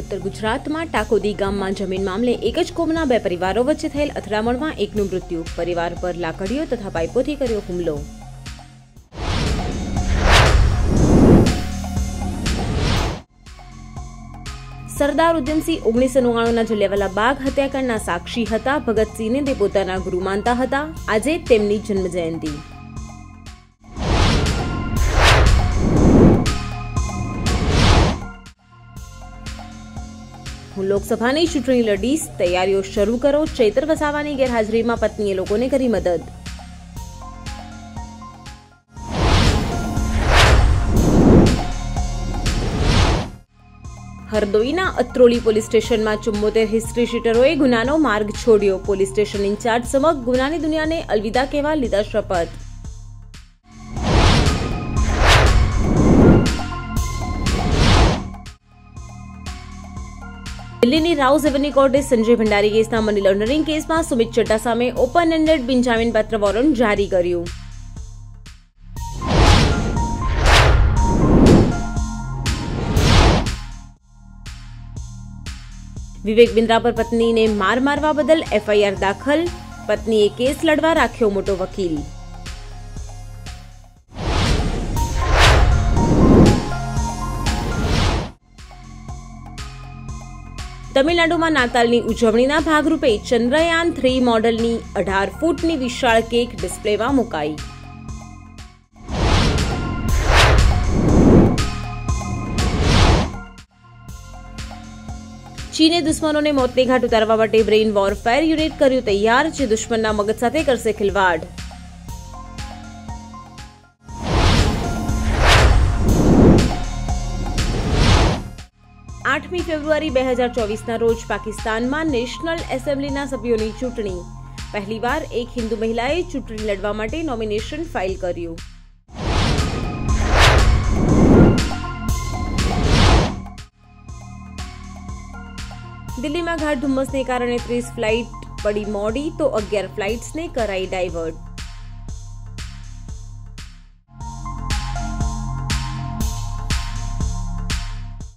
ઉત્તર ગુજરાતમાં ટાકોદી ગામમાં જમીન મામલે એક જ કોમના બે પરિવારો વચ્ચે થયેલ અથડામણમાં એકનું મૃત્યુ. પરિવાર પર લાકડીઓ તથા પાઇપોથી કર્યો હુમલો. સરદાર ઉધમસિંહ ઓગણીસો નવ્વાણુંના જલિયાવાલા બાગ હત્યાકાંડના સાક્ષી હતા. ભગતસિંહને તે પોતાના ગુરુ માનતા હતા. આજે તેમની જન્મજયંતિ. હું લોકસભાની ચૂંટણી લડીશ, તૈયારીઓ શરૂ કરો, ચૈત્ર વસાવાની ગેરહાજરીમાં પત્નીએ લોકોને કરી મદદ. હરદોઈના અત્રોલી પોલીસ સ્ટેશનમાં ચુમ્મોતેર હિસ્ટ્રી શીટરોએ ગુનાનો માર્ગ છોડ્યો. પોલીસ સ્ટેશન ઇન્ચાર્જ સમક્ષ ગુનાની દુનિયાને અલવિદા કહેવા લીધા શપથ. દિલ્હીની રાઉઝ એવન્યુ કોર્ટે સંજય ભંડારી કેસના મની લોન્ડરિંગ કેસમાં સુમિત ચડ્ડા સામે ઓપન એન્ડેડ બિનજામીનપાત્ર વોરંટ જારી કર્યું. વિવેક બિંદ્રા પર પત્નીને માર મારવા બદલ એફઆઈઆર દાખલ. પત્નીએ કેસ લડવા રાખ્યો મોટો વકીલ. તમિલનાડુમાં નાતાલની ઉજવણીના ભાગરૂપે ચંદ્રયાન થ્રી મોડલની અઢાર ફૂટની વિશાળ કેક ડિસ્પ્લેમાં મુકાઈ. ચીને દુશ્મનોને મોતને ઘાટ ઉતારવા માટે બ્રેઇન વોરફેર યુનિટ કર્યું તૈયાર, જે દુશ્મનના મગજ સાથે કરશે ખિલવાડ. આઠમી ફેબ્રુઆરી બે હજાર ચોવીસના રોજ પાકિસ્તાનમાં નેશનલ એસેમ્બલીના સભ્યોની ચૂંટણી. પહેલીવાર એક હિન્દુ મહિલાએ ચૂંટણી લડવા માટે નોમિનેશન ફાઇલ કર્યું. દિલ્હીમાં ઘાટ ધુમ્મસને કારણે ત્રીસ ફ્લાઇટ પડી મોડી તો અગિયાર ફ્લાઇટ્સને કરાઈ ડાયવર્ટ.